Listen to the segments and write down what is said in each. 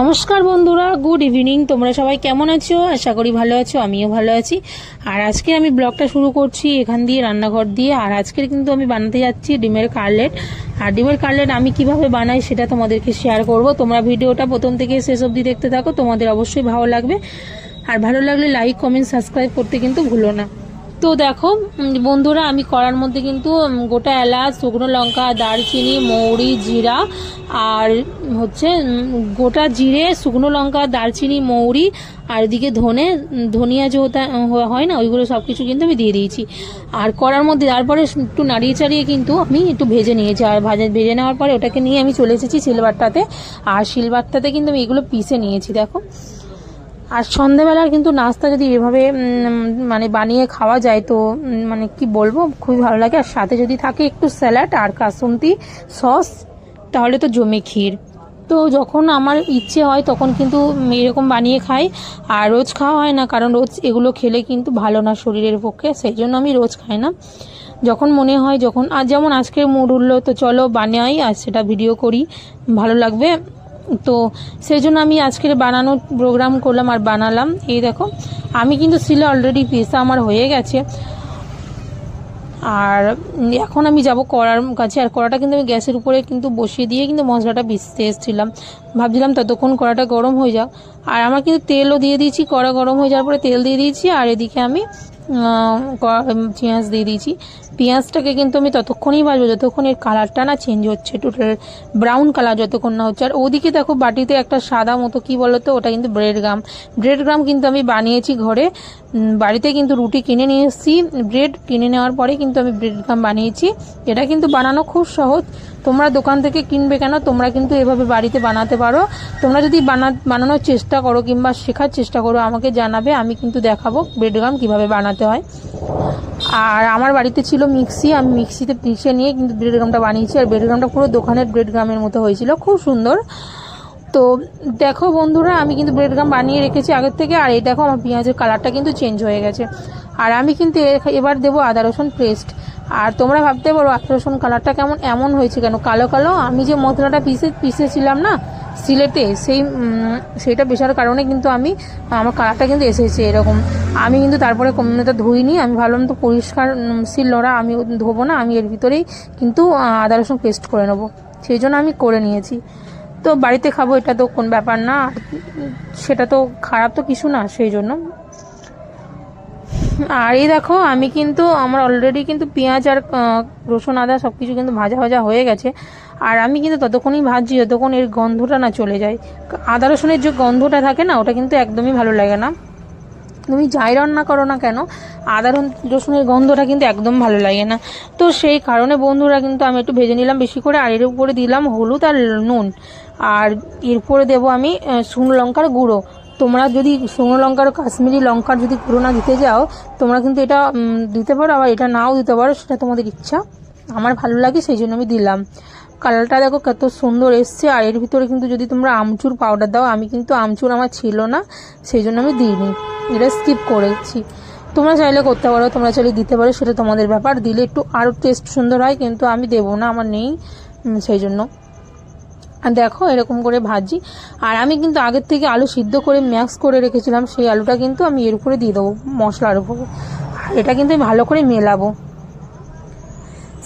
নমস্কার বন্ধুরা good evening তোমরা সবাই কেমন আছো? আশা করি ভালো আছো, আমিও ভালো আছি। আর আজকে আমি ব্লগটা শুরু করছি এখান দিয়ে রান্নাঘর দিয়ে। আর আজকের কিন্তু আমি বানাতে যাচ্ছি ডিমের কাটলেট আর ডিমের কাটলেট আমি কীভাবে বানাই সেটা তোমাদেরকে শেয়ার করব। তোমরা ভিডিওটা প্রথম থেকে শেষ অবধি দেখতে থাকো, তোমাদের অবশ্যই ভালো লাগবে। আর ভালো লাগলে লাইক কমেন্ট সাবস্ক্রাইব করতে কিন্তু ভুলো না। তো দেখো বন্ধুরা, আমি কড়ার মধ্যে কিন্তু গোটা এলাচ, শুকনো লঙ্কা, দারচিনি, মৌরি, জিরা, আর হচ্ছে গোটা জিরে, শুকনো লঙ্কা, দারচিনি, মৌরি, আর এদিকে ধনে, ধনিয়া যে হয় না, ওইগুলো সব কিছু কিন্তু আমি দিয়ে দিয়েছি। আর কড়ার মধ্যে, তারপরে একটু নাড়িয়ে চাড়িয়ে কিন্তু আমি একটু ভেজে নিয়েছি। আর ভাজা, ভেজে নেওয়ার পরে ওটাকে নিয়ে আমি চলে এসেছি সিলভারটাতে। আর সিলভারটাতে কিন্তু আমি এগুলো পিষে নিয়েছি, দেখো। আর সন্ধেবেলার কিন্তু নাস্তা যদি এভাবে মানে বানিয়ে খাওয়া যায় তো মানে কি বলব, খুবই ভালো লাগে। আর সাথে যদি থাকে একটু স্যালাড আর কাসুন্তি সস, তাহলে তো জমে ক্ষীর। তো যখন আমার ইচ্ছে হয় তখন কিন্তু এরকম বানিয়ে খাই, আর রোজ খাওয়া হয় না, কারণ রোজ এগুলো খেলে কিন্তু ভালো না শরীরের পক্ষে, সেই জন্য আমি রোজ খাই না। যখন মনে হয়, যখন, আর যেমন আজকের মুড উঠল, তো চলো বানাই আর সেটা ভিডিও করি, ভালো লাগবে। তো সেই জন্য আমি আজকের বানানোর প্রোগ্রাম করলাম আর বানালাম। এই দেখো, আমি কিন্তু সিলে অলরেডি পিসা আমার হয়ে গেছে। আর এখন আমি যাব কড়ার কাছে, আর কড়াটা কিন্তু আমি গ্যাসের উপরে কিন্তু বসিয়ে দিয়ে কিন্তু মশলাটা পিসতে এসেছিলাম। ভাবছিলাম ততক্ষণ কড়াটা গরম হয়ে যাক। আর আমার কিন্তু তেলও দিয়ে দিয়েছি, কড়া গরম হয়ে যাওয়ার পরে তেল দিয়ে দিয়েছি, আর এদিকে আমি পেঁয়াজ দিয়ে দিয়েছি। পেঁয়াজটাকে কিন্তু আমি ততক্ষণই ভাজবো, যতক্ষণ এর কালারটা না চেঞ্জ হচ্ছে টোটাল ব্রাউন কালার যতক্ষণ না হচ্ছে। আর ওদিকে দেখো বাটিতে একটা সাদা মতো, কি বলতো, ওটা কিন্তু ব্রেড গ্রাম ব্রেড গ্রাম কিন্তু আমি বানিয়েছি ঘরে। বাড়িতে কিন্তু রুটি কিনে নিয়ে এসেছি। ব্রেড কিনে নেওয়ার পরে কিন্তু আমি ব্রেড গ্রাম বানিয়েছি। এটা কিন্তু বানানো খুব সহজ। তোমরা দোকান থেকে কিনবে কেন, তোমরা কিন্তু এভাবে বাড়িতে বানাতে পারো। তোমরা যদি বানা, বানানোর চেষ্টা করো কিংবা শেখার চেষ্টা করো, আমাকে জানাবে, আমি কিন্তু দেখাবো ব্রেড গ্রাম কীভাবে বানাতে হয়। আর আমার বাড়িতে ছিল মিক্সি, আমি মিক্সিতে পিষে নিয়ে কিন্তু ব্রেড গ্রামটা বানিয়েছি। আর ব্রেড গ্রামটা পুরো দোকানের ব্রেড গ্রামের মতো হয়েছিল, খুব সুন্দর। তো দেখো বন্ধুরা, আমি কিন্তু ব্রেড গ্রাম বানিয়ে রেখেছি আগের থেকে, আর এই দেখো আমার পেঁয়াজের কালারটা কিন্তু চেঞ্জ হয়ে গেছে। আর আমি কিন্তু এবার দেবো আদা রসুন পেস্ট আর তোমরা ভাবতে পারো আদা রসুন কালারটা কেমন, এমন হয়েছে কেন? কালো কালো। আমি যে মশলাটা পিসে পিসেছিলাম না সিলেটে সেই সেইটা পেশার কারণে কিন্তু আমি, আমার কালারটা কিন্তু এসেছে এরকম। আমি কিন্তু তারপরে কমনেটা ধুইনি, আমি ভাবলাম তো পরিষ্কার সিল নোড়া আমি ধোবো না, আমি এর ভিতরেই কিন্তু আদা রসুন পেস্ট করে নেব। সেই জন্য আমি করে নিয়েছি। তো বাড়িতে খাব, এটা তো কোন ব্যাপার না। সেটা তো খারাপ তো কিছু না, সেই জন্য আর এই দেখো, আমি কিন্তু, আমার অলরেডি কিন্তু পেঁয়াজ আর রসুন, আদা সব কিছু কিন্তু ভাজা ভাজা হয়ে গেছে। আর আমি কিন্তু ততক্ষণই ভাজছি, যতক্ষণ এর গন্ধটা না চলে যায়। আদা রসুনের যে গন্ধটা থাকে না, ওটা কিন্তু একদমই ভালো লাগে না। তুমি যাই রান্না করো না কেন, আদা রসুনের গন্ধটা কিন্তু একদম ভালো লাগে না। তো সেই কারণে বন্ধুরা কিন্তু আমি একটু ভেজে নিলাম বেশি করে, আর এর উপরে দিলাম হলুদ আর নুন। আর এরপরে দেবো আমি শুকনো লঙ্কার গুঁড়ো। তোমরা যদি শুকনো লঙ্কার কাশ্মীরি লঙ্কার যদি গুঁড়ো না দিতে যাও, তোমরা কিন্তু এটা দিতে পারো, আবার এটা নাও দিতে পারো, সেটা তোমাদের ইচ্ছা। আমার ভালো লাগে, সেই জন্য আমি দিলাম। কালারটা দেখো কত সুন্দর এসছে, আর এর ভিতরে কিন্তু যদি তোমরা আমচুর পাউডার দাও, আমি কিন্তু আমচুর আমার ছিল না, সেই জন্য আমি দিইনি। এটা স্কিপ করেছি। তোমরা চাইলে করতে পারো, তোমরা চাইলে দিতে পারো, সেটা তোমাদের ব্যাপার। দিলে একটু আরও টেস্ট সুন্দর হয়, কিন্তু আমি দেবো না, আমার নেই সেই জন্য। দেখো, এরকম করে ভাজি। আর আমি কিন্তু আগের থেকে আলু সিদ্ধ করে ম্যাক্স করে রেখেছিলাম, সেই আলুটা কিন্তু আমি এর উপরে দিয়ে দেবো, মশলার উপরে। এটা কিন্তু আমি ভালো করে মেলাবো।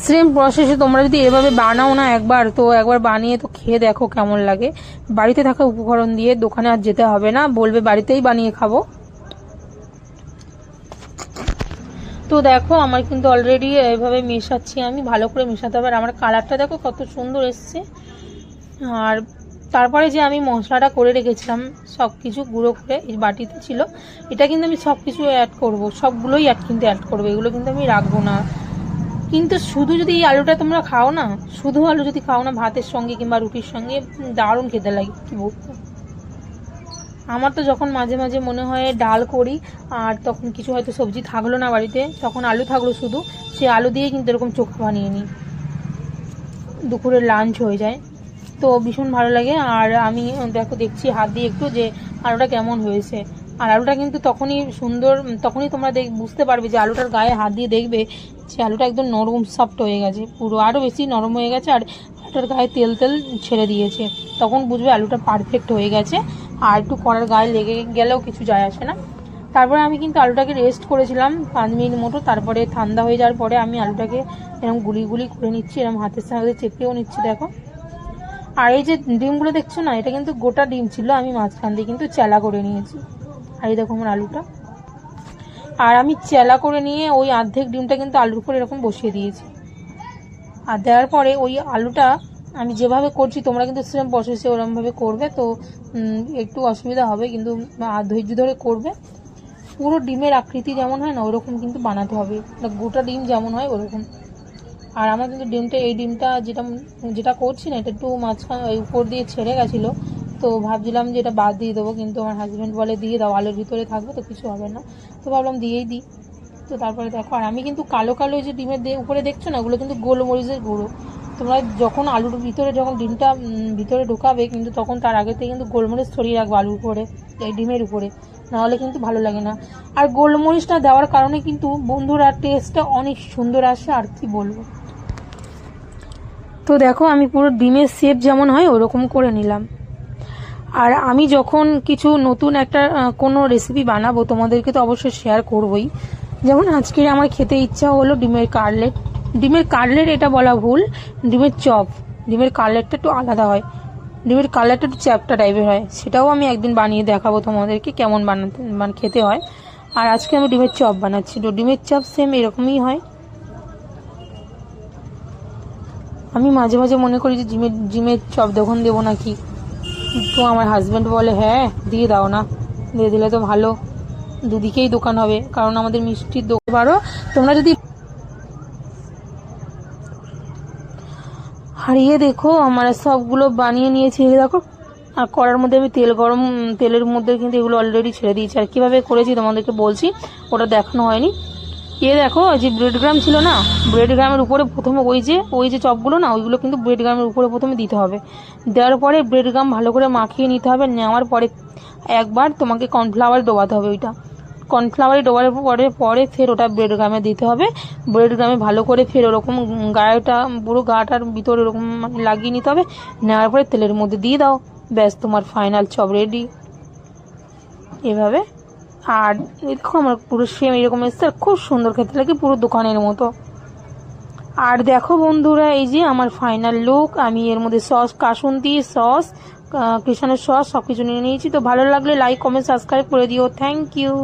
সেম প্রসেসে তোমরা যদি এভাবে বানাও না একবার, তো একবার বানিয়ে তো খেয়ে দেখো কেমন লাগে। বাড়িতে থাকা উপকরণ দিয়ে দোকানে আর যেতে হবে না, বলবে বাড়িতেই বানিয়ে খাব। তো দেখো, আমার কিন্তু অলরেডি এভাবে মেশাচ্ছি আমি, ভালো করে মেশাতে হবে। আর আমার কালারটা দেখো কত সুন্দর এসছে। আর তারপরে যে আমি মশলাটা করে রেখেছিলাম সব কিছু গুঁড়ো করে, এই বাটিতে ছিল, এটা কিন্তু আমি সব কিছু অ্যাড করব, সবগুলোই অ্যাড কিন্তু অ্যাড করব, এগুলো কিন্তু আমি রাখব না। কিন্তু শুধু যদি এই আলুটা তোমরা খাও না, শুধু আলু যদি খাও না, ভাতের সঙ্গে কিংবা রুটির সঙ্গে, দারুণ খেতে লাগে, কি বলব? আমার তো যখন মাঝে মাঝে মনে হয় ডাল করি, আর তখন কিছু হয়তো সবজি থাকল না বাড়িতে, তখন আলু থাকল শুধু সেই আলু দিয়ে কিন্তু এরকম চোখা বানিয়ে নিই। দুপুরের লাঞ্চ হয়ে যায়। তো ভীষণ ভালো লাগে। আর আমি, দেখো, দেখছি হাত দিয়ে একটু যে আলুটা কেমন হয়েছে। আর আলুটা কিন্তু তখনই সুন্দর, তখনই তোমরা দেখ, বুঝতে পারবে যে আলুটার গায়ে হাত দিয়ে দেখবে যে আলুটা একদম নরম সফট হয়ে গেছে। পুরো আরও বেশি নরম হয়ে গেছে আর আলুটার গায়ে তেল তেল ছেড়ে দিয়েছে। তখন বুঝবে আলুটা পারফেক্ট হয়ে গেছে। আর একটু কড়ার গায়ে লেগে গেলেও কিছু যায় আসে না। তারপরে আমি কিন্তু আলুটাকে রেস্ট করেছিলাম পাঁচ মিনিট মতো। তারপরে ঠান্ডা হয়ে যাওয়ার পরে আমি আলুটাকে এরকম গুলি গুলি করে নিচ্ছি এরকম হাতের সাথে চেপেও নিচ্ছি, দেখো। আর এই যে ডিমগুলো দেখছ না, এটা কিন্তু গোটা ডিম ছিল, আমি মাঝখান দিয়ে কিন্তু চেলা করে নিয়েছি। আর এই দেখো আমার আলুটা। আর আমি চেলা করে নিয়ে ওই অর্ধেক ডিমটা কিন্তু আলুর উপর এরকম বসিয়ে দিয়েছি। আর দেওয়ার পরে ওই আলুটা আমি যেভাবে করছি, তোমরা কিন্তু সেরকম বসেছে ওরকমভাবে করবে, তো একটু অসুবিধা হবে, কিন্তু ধৈর্য ধরে করবে। পুরো ডিমের আকৃতি যেমন হয় না, ওরকম কিন্তু বানাতে হবে। গোটা ডিম যেমন হয়, ওরকম। আর আমার কিন্তু ডিমটা, এই ডিমটা যেটা যেটা করছি না, এটা একটু মাঝখান ওই উপর দিয়ে ছেড়ে গেছিল। তো ভাবছিলাম যে এটা বাদ দিয়ে দেবো, কিন্তু আমার হাজব্যান্ড বলে দিয়ে দাও, আলুর ভিতরে থাকবে তো কিছু হবে না। তো ভাবলাম দিয়েই দিই। তো তারপরে দেখো, আর আমি কিন্তু কালো কালো যে ডিমের উপরে দেখছ না, ওগুলো কিন্তু গোলমরিচের গুঁড়ো। তোমরা যখন আলুর ভিতরে, যখন ডিমটা ভিতরে ঢোকাবে, কিন্তু তখন তার আগে থেকে কিন্তু গোলমরিচ ছড়িয়ে রাখবে আলুর উপরে, এই ডিমের উপরে। নাহলে কিন্তু ভালো লাগে না। আর গোলমরিচটা দেওয়ার কারণে কিন্তু বন্ধুরা টেস্টটা অনেক সুন্দর আসে, আর কি বলব। তো দেখো, আমি পুরো ডিমের শেপ যেমন হয়, ওরকম করে নিলাম। আর আমি যখন কিছু নতুন একটা কোনো রেসিপি বানাবো, তোমাদেরকে তো অবশ্যই শেয়ার করবই। যেমন আজকে আমার খেতে ইচ্ছা হলো ডিমের কাটলেট। ডিমের কাটলেট এটা বলা ভুল, ডিমের চপ। ডিমের কাটলেটটা একটু আলাদা হয়। ডিমের কালারটা একটু চ্যাপটা টাইপের হয়। সেটাও আমি একদিন বানিয়ে দেখাবো তোমাদেরকে কেমন বানাতে মানে খেতে হয়। আর আজকে আমি ডিমের চপ বানাচ্ছি। তো ডিমের চপ সেম এরকমই হয়। আমি মাঝে মাঝে মনে করি যে ডিমের ডিমের চপ দোকান দেবো নাকি, তো আমার হাজব্যান্ড বলে হ্যাঁ দিয়ে দাও না। দিয়ে দিলে তো ভালো। দুদিকেই দোকান হবে। কারণ আমাদের মিষ্টির দোকান তোমরা যদি হারিয়ে দেখো, আমরা সবগুলো বানিয়ে নিয়েছি। দেখো, আর কড়ার মধ্যে আমি তেল গরম, তেলের মধ্যে কিন্তু এগুলো অলরেডি ছেড়ে দিয়েছি। আর কীভাবে করেছি তোমাদেরকে বলছি, ওটা দেখানো হয়নি। এ দেখো যে ব্রেড গ্রাম ছিল না ব্রেড গ্রামের উপরে প্রথমে ওই যে ওই যে চপগুলো না, ওইগুলো কিন্তু ব্রেড গ্রামের উপরে প্রথমে দিতে হবে। দেওয়ার পরে ব্রেড গ্রাম ভালো করে মাখিয়ে নিতে হবে, নেওয়ার পরে একবার তোমাকে কর্নফ্লাওয়ার ডোবাতে হবে ওইটা। কর্নফ্লাওয়ারে ডোবার পরে পরে ফের ওটা ব্রেড গ্রামে দিতে হবে। ব্রেড গ্রামে ভালো করে ফের ওরকম গায়েটা, পুরো গাটার ভিতরে ওরকম মানে লাগিয়ে নিতে হবে। নেওয়ার পরে তেলের মধ্যে দিয়ে দাও। ব্যাস, তোমার ফাইনাল চপ রেডি এভাবে। আর দেখো আমার পুরো সেম এরকম এসছে খুব সুন্দর খেতে লাগে পুরো দোকানের মতো। আর দেখো বন্ধুরা, এই যে আমার ফাইনাল লুক আমি এর মধ্যে সস কাসুন্দি সস কৃষ্ণের সস সব কিছু নিয়ে নিয়েছি। তো ভালো লাগলে লাইক কমেন্ট সাবস্ক্রাইব করে দিও। Thank you